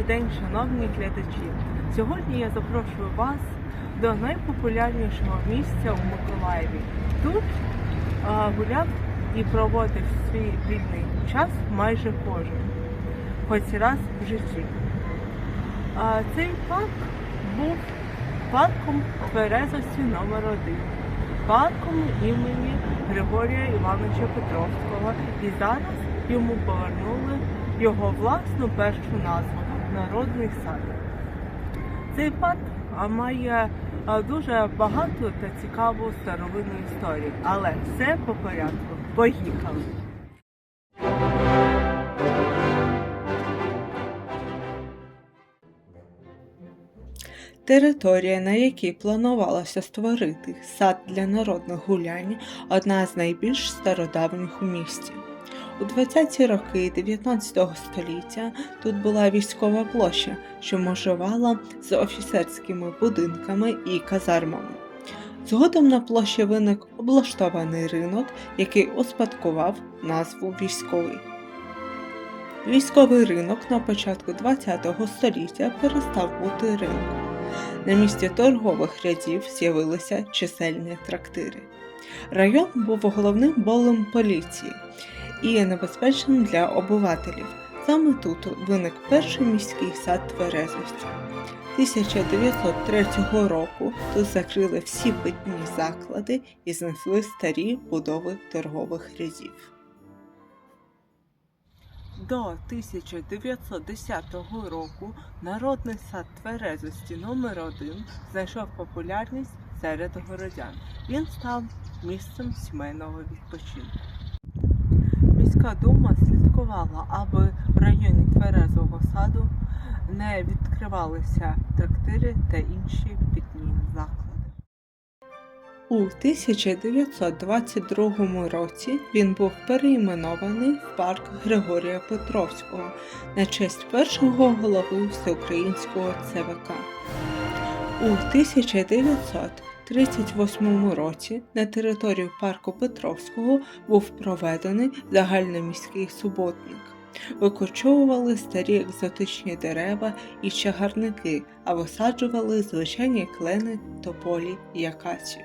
Добрий день, шановні глядачі. Сьогодні я запрошую вас до найпопулярнішого місця у Миколаєві. Тут а, гуляв і проводив свій вільний час майже кожен, хоч раз в житті. А, цей парк був парком Тверезості номер 1 парком імені Григорія Івановича Петровського. І зараз йому повернули його власну першу назву Народний сад. Цей парк має дуже багату та цікаву старовинну історію, але все по порядку. Поїхали! Територія, на якій планувалося створити сад для народних гулянь, одна з найбільш стародавніх у місті. У 20-ті роки 19 століття тут була військова площа, що межувала з офіцерськими будинками і казармами. Згодом на площі виник облаштований ринок, який успадкував назву військовий. Військовий ринок на початку ХХ століття перестав бути ринком. На місці торгових рядів з'явилися чисельні трактири. Район був головним болем поліції і є небезпечним для обивателів. Саме тут виник перший міський сад Тверезості. 1903 року тут закрили всі питні заклади і знесли старі будови торгових рядів. До 1910 року народний сад Тверезості номер 1 знайшов популярність серед городян. Він став місцем сімейного відпочинку. Міська дума слідкувала, аби в районі Тверезового саду не відкривалися трактири та інші питні заклади. У 1922 році він був перейменований в парк Григорія Петровського на честь першого голови Всеукраїнського ЦВК. У 1938 році на територію парку Петровського був проведений загальноміський суботник. Викорчовували старі екзотичні дерева і чагарники, а висаджували звичайні клени, тополі і акацію.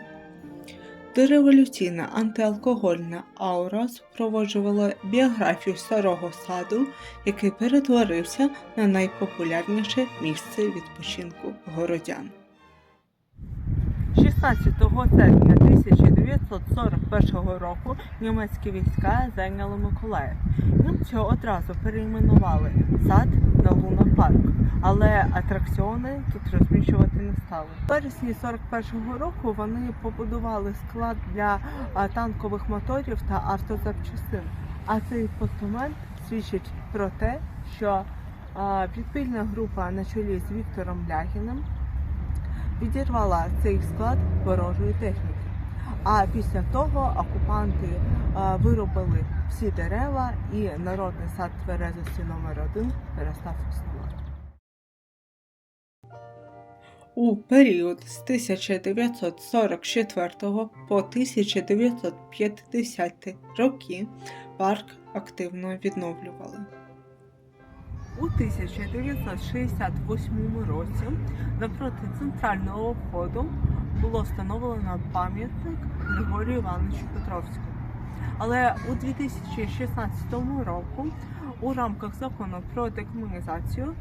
Дореволюційна антиалкогольна аура супроводжувала біографію старого саду, який перетворився на найпопулярніше місце відпочинку городян. 16 серпня 1941 року німецькі війська зайняли Миколаїв. Німці одразу перейменували сад на лунопарк, але атракціони тут розміщувати не стали. У вересні 41-го року вони побудували склад для танкових моторів та автозапчастин. А цей постамент свідчить про те, що підпільна група на чолі з Віктором Лягіним підірвала цей склад ворожої техніки. А після того окупанти е, вирубили всі дерева і народний сад Тверезості номер 1 перестав існувати. У період з 1944 по 1950 роки парк активно відновлювали. У 1968 році навпроти центрального входу було встановлено пам'ятник Григорію Івановичу Петровському. Але у 2016 року у рамках закону про декомунізацію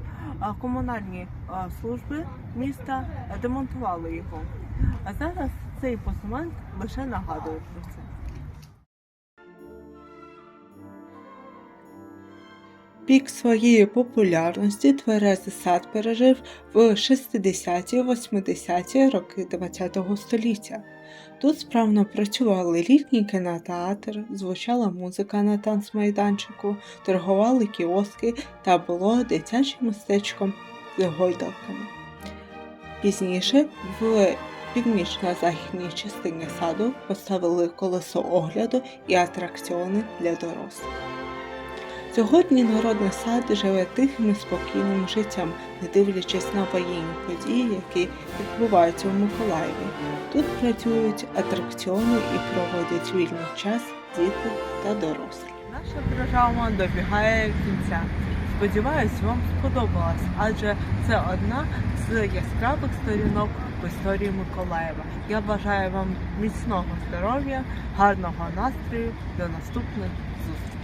комунальні служби міста демонтували його. А зараз цей постамент лише нагадує про це. Пік своєї популярності Тверезий сад пережив в 60-80-ті роки ХХ століття. Тут справно працювали літній кінотеатр, звучала музика на танцмайданчику, торгували кіоски та було дитячим містечком з гойдалками. Пізніше в північно-західній частині саду поставили колесо огляду і атракціони для дорослих. Сьогодні народний сад живе тихим і спокійним життям, не дивлячись на воєнні події, які відбуваються у Миколаєві. Тут працюють атракціони і проводять вільний час діти та дорослі. Наша програма добігає кінця. Сподіваюсь, вам сподобалось, адже це одна з яскравих сторінок в історії Миколаєва. Я бажаю вам міцного здоров'я, гарного настрою. До наступних зустрічей.